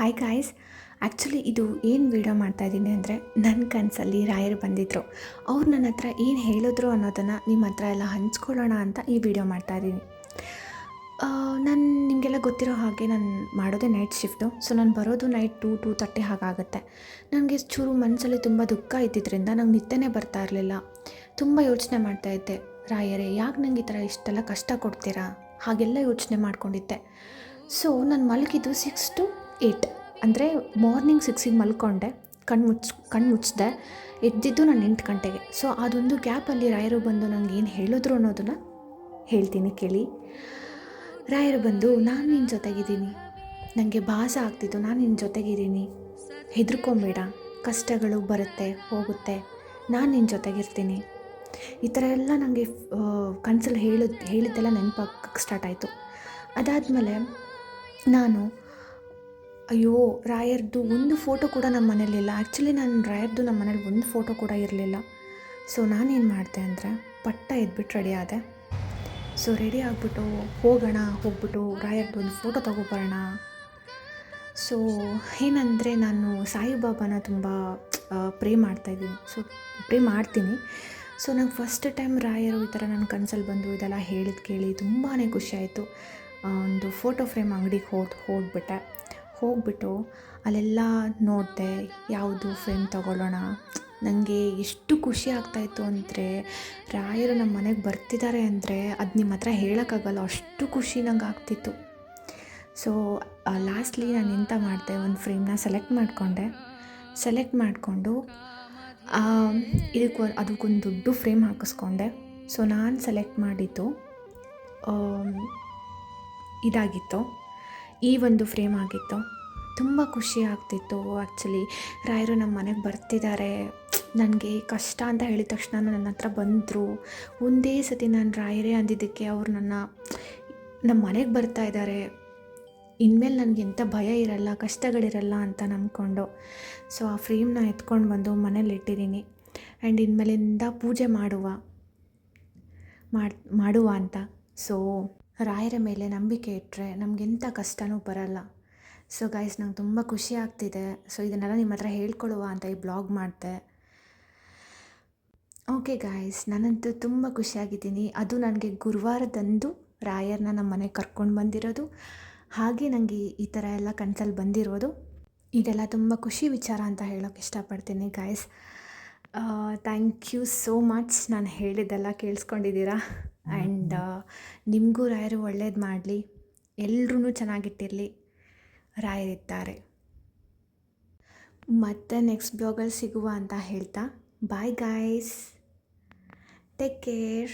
Hi guys actually ಇದು ಏನು video ಮಾಡ್ತಾಯಿದ್ದೀನಿ ಅಂದರೆ ನನ್ನ ಕನಸಲ್ಲಿ ರಾಯರು ಬಂದಿದ್ದರು ಅವ್ರು ನನ್ನ ಹತ್ರ ಏನು ಹೇಳಿದ್ರು ಅನ್ನೋದನ್ನು ನಿಮ್ಮ ಹತ್ರ ಎಲ್ಲ ಹಂಚ್ಕೊಳ್ಳೋಣ ಅಂತ ಈ ವಿಡಿಯೋ ಮಾಡ್ತಾಯಿದ್ದೀನಿ ನಾನು ನಿಮಗೆಲ್ಲ ಗೊತ್ತಿರೋ ಹಾಗೆ ನಾನು ಮಾಡೋದೇ ನೈಟ್ ಶಿಫ್ಟು ಸೊ ನಾನು ಬರೋದು ನೈಟ್ ಟೂ ಟೂ ತರ್ಟಿ ಹಾಗಾಗುತ್ತೆ. ನನಗೆ ಚೂರು ಮನಸ್ಸಲ್ಲಿ ತುಂಬ ದುಃಖ ಇದ್ದಿದ್ದರಿಂದ ನಂಗೆ ನಿದ್ದೆನೇ ಬರ್ತಾ ಇರಲಿಲ್ಲ. ತುಂಬ ಯೋಚನೆ ಮಾಡ್ತಾಯಿದ್ದೆ ರಾಯರೇ, ಯಾಕೆ ನಂಗೆ ಈ ಥರ ಇಷ್ಟೆಲ್ಲ ಕಷ್ಟ ಕೊಡ್ತೀರಾ? ಹಾಗೆಲ್ಲ ಯೋಚನೆ ಮಾಡ್ಕೊಂಡಿದ್ದೆ. ಸೊ ನಾನು ಮಲಗಿದ್ದು ಸಿಕ್ಸ್ ಟು ಏಯ್ಟ್ ಅಂದರೆ ಮಾರ್ನಿಂಗ್ ಸಿಕ್ಸಿಗೆ ಮಲ್ಕೊಂಡೆ ಕಣ್ಣು ಮುಚ್ಚಿ ಕಣ್ಣು ಮುಚ್ಚಿದೆ ಎದ್ದಿದ್ದು ನಾನು ಎಂಟು ಗಂಟೆಗೆ. ಸೊ ಅದೊಂದು ಗ್ಯಾಪಲ್ಲಿ ರಾಯರು ಬಂದು ನನಗೆ ಏನು ಹೇಳಿದ್ರು ಅನ್ನೋದನ್ನು ಹೇಳ್ತೀನಿ, ಕೇಳಿ. ರಾಯರು ಬಂದು, ನಾನು ನಿನ್ನ ಜೊತೆಗಿದ್ದೀನಿ. ನನಗೆ ಭಾಸ ಆಗ್ತಿತ್ತು, ನಾನು ನಿನ್ನ ಜೊತೆಗಿದ್ದೀನಿ. ಹೆದರ್ಕೊಂಬೇಡ, ಕಷ್ಟಗಳು ಬರುತ್ತೆ, ಹೋಗುತ್ತೆ. ನಾನು ನಿನ್ನ ಜೊತೆಗಿರ್ತೀನಿ. ಈ ಥರ ಎಲ್ಲ ನನಗೆ ಕನಸಲ್ಲಿ ಹೇಳಿದ ಹೇಳಿದ್ದೆಲ್ಲ ನೆನಪಾಗಕ್ಕೆ ಸ್ಟಾರ್ಟ್ ಆಯಿತು. ಅದಾದಮೇಲೆ ನಾನು ಅಯ್ಯೋ, ರಾಯರ್ದು ಒಂದು ಫೋಟೋ ಕೂಡ ನಮ್ಮ ಮನೇಲಿಲ್ಲ ಆ್ಯಕ್ಚುಲಿ ನಾನು ರಾಯರ್ದು ನಮ್ಮ ಮನೇಲಿ ಒಂದು ಫೋಟೋ ಕೂಡ ಇರಲಿಲ್ಲ. ಸೊ ನಾನೇನು ಮಾಡಿದೆ ಅಂದರೆ ಪಟ್ಟ ಎದ್ಬಿಟ್ಟು ರೆಡಿ ಆದೆ. ಸೊ ರೆಡಿ ಆಗಿಬಿಟ್ಟು ಹೋಗೋಣ, ಹೋಗ್ಬಿಟ್ಟು ರಾಯರ್ದು ಒಂದು ಫೋಟೋ ತೊಗೊಬರೋಣ ಸೊ ಏನಂದರೆ ನಾನು ಸಾಯಿಬಾಬಾನ ತುಂಬ ಪ್ರೇ ಮಾಡ್ತಾಯಿದ್ದೀನಿ ಸೊ ಪ್ರೇ ಮಾಡ್ತೀನಿ. ಸೊ ನಂಗೆ ಫಸ್ಟ್ ಟೈಮ್ ರಾಯರು ಈ ಥರ ನನ್ನ ಕನಸಲ್ಲಿ ಬಂದು ಇದೆಲ್ಲ ಹೇಳಿದ ಕೇಳಿ ತುಂಬಾ ಖುಷಿಯಾಯಿತು ಒಂದು ಫೋಟೋ ಫ್ರೇಮ್ ಅಂಗಡಿಗೆ ಹೋದ್ ಹೋಗ್ಬಿಟ್ಟೆ. ಹೋಗ್ಬಿಟ್ಟು ಅಲ್ಲೆಲ್ಲ ನೋಡಿದೆ, ಯಾವುದು ಫ್ರೇಮ್ ತೊಗೊಳ್ಳೋಣ. ನನಗೆ ಎಷ್ಟು ಖುಷಿ ಆಗ್ತಾಯಿತ್ತು ಅಂದರೆ, ರಾಯರು ನಮ್ಮ ಮನೆಗೆ ಬರ್ತಿದ್ದಾರೆ ಅಂದರೆ ಅದು ನಿಮ್ಮ ಹತ್ರ ಹೇಳೋಕ್ಕಾಗಲ್ಲ, ಅಷ್ಟು ಖುಷಿ ನಂಗೆ ಆಗ್ತಿತ್ತು. ಸೊ ಲಾಸ್ಟ್ಲಿ ನಾನು ಎಂತ ಮಾಡಿದೆ, ಒಂದು ಫ್ರೇಮ್ನ ಸೆಲೆಕ್ಟ್ ಮಾಡಿಕೊಂಡೆ. ಸೆಲೆಕ್ಟ್ ಮಾಡಿಕೊಂಡು ಇದಕ್ಕೆ ಅದಕ್ಕೊಂದು ದೊಡ್ಡ ಫ್ರೇಮ್ ಹಾಕಿಸ್ಕೊಂಡೆ. ಸೊ ನಾನು ಸೆಲೆಕ್ಟ್ ಮಾಡಿದ್ದು ಇದಾಗಿತ್ತು. ಈ ಒಂದು ಫ್ರೇಮ್ ಆಗಿತ್ತು. ತುಂಬ ಖುಷಿ ಆಗ್ತಿತ್ತು ಆ್ಯಕ್ಚುಲಿ ರಾಯರು ನಮ್ಮ ಮನೆಗೆ ಬರ್ತಿದ್ದಾರೆ ನನಗೆ ಕಷ್ಟ ಅಂತ ಹೇಳಿದ ತಕ್ಷಣ ನನ್ನ ಹತ್ರ ಬಂದರು. ಒಂದೇ ಸತಿ ನಾನು ರಾಯರೇ ಅಂದಿದ್ದಕ್ಕೆ ಅವರು ನನ್ನ, ನಮ್ಮ ಮನೆಗೆ ಬರ್ತಾ ಇದ್ದಾರೆ ಇನ್ಮೇಲೆ ನನಗೆ ಎಂಥ ಭಯ ಇರಲ್ಲ, ಕಷ್ಟಗಳಿರಲ್ಲ ಅಂತ ನಂಬ್ಕೊಂಡು. ಸೊ ಆ ಫ್ರೇಮ್ನ ಎತ್ಕೊಂಡು ಬಂದು ಮನೇಲಿ ಇಟ್ಟಿದ್ದೀನಿ ಆ್ಯಂಡ್ ಇನ್ಮೇಲಿಂದ ಪೂಜೆ ಮಾಡುವ, ಮಾಡಿ, ಮಾಡುವ ಅಂತ. ಸೊ ರಾಯರ ಮೇಲೆ ನಂಬಿಕೆ ಇಟ್ಟರೆ ನಮಗೆಂಥ ಕಷ್ಟವೂ ಬರಲ್ಲ. ಸೊ ಗೈಸ್ ನಂಗೆ ತುಂಬ ಖುಷಿ ಆಗ್ತಿದೆ. ಸೊ ಇದನ್ನೆಲ್ಲ ನಿಮ್ಮ ಹತ್ರ ಹೇಳ್ಕೊಳ್ಳುವ ಅಂತ ಈ ಬ್ಲಾಗ್ ಮಾಡಿದೆ. ಓಕೆ ಗಾಯ್ಸ್ ನಾನಂತೂ ತುಂಬ ಖುಷಿಯಾಗಿದ್ದೀನಿ ಅದು ನನಗೆ ಗುರುವಾರದಂದು ರಾಯರ್ನ ನಮ್ಮ ಮನೆಗೆ ಕರ್ಕೊಂಡು ಬಂದಿರೋದು. ಹಾಗೆ ನನಗೆ ಈ ಥರ ಎಲ್ಲ ಕನಸಲ್ಲಿ ಬಂದಿರೋದು. ಇದೆಲ್ಲ ತುಂಬ ಖುಷಿ ವಿಚಾರ ಅಂತ ಹೇಳೋಕ್ಕೆ ಇಷ್ಟಪಡ್ತೀನಿ guys thank you so much ನಾನು ಹೇಳಿದ್ದೆಲ್ಲ ಕೇಳಿಸ್ಕೊಂಡಿದ್ದೀರಾ? ಆ್ಯಂಡ್ ನಿಮಗೂ ರಾಯರು ಒಳ್ಳೇದು ಮಾಡಲಿ ಎಲ್ಲರೂ ಚೆನ್ನಾಗಿಟ್ಟಿರಲಿ ರಾಯರಿದ್ದಾರೆ. ಮತ್ತೆ ನೆಕ್ಸ್ಟ್ ಬ್ಲಾಗಲ್ಲಿ ಸಿಗುವ ಅಂತ ಹೇಳ್ತಾ ಬಾಯ್ ಗಾಯ್ಸ್ ಟೇಕ್ ಕೇರ್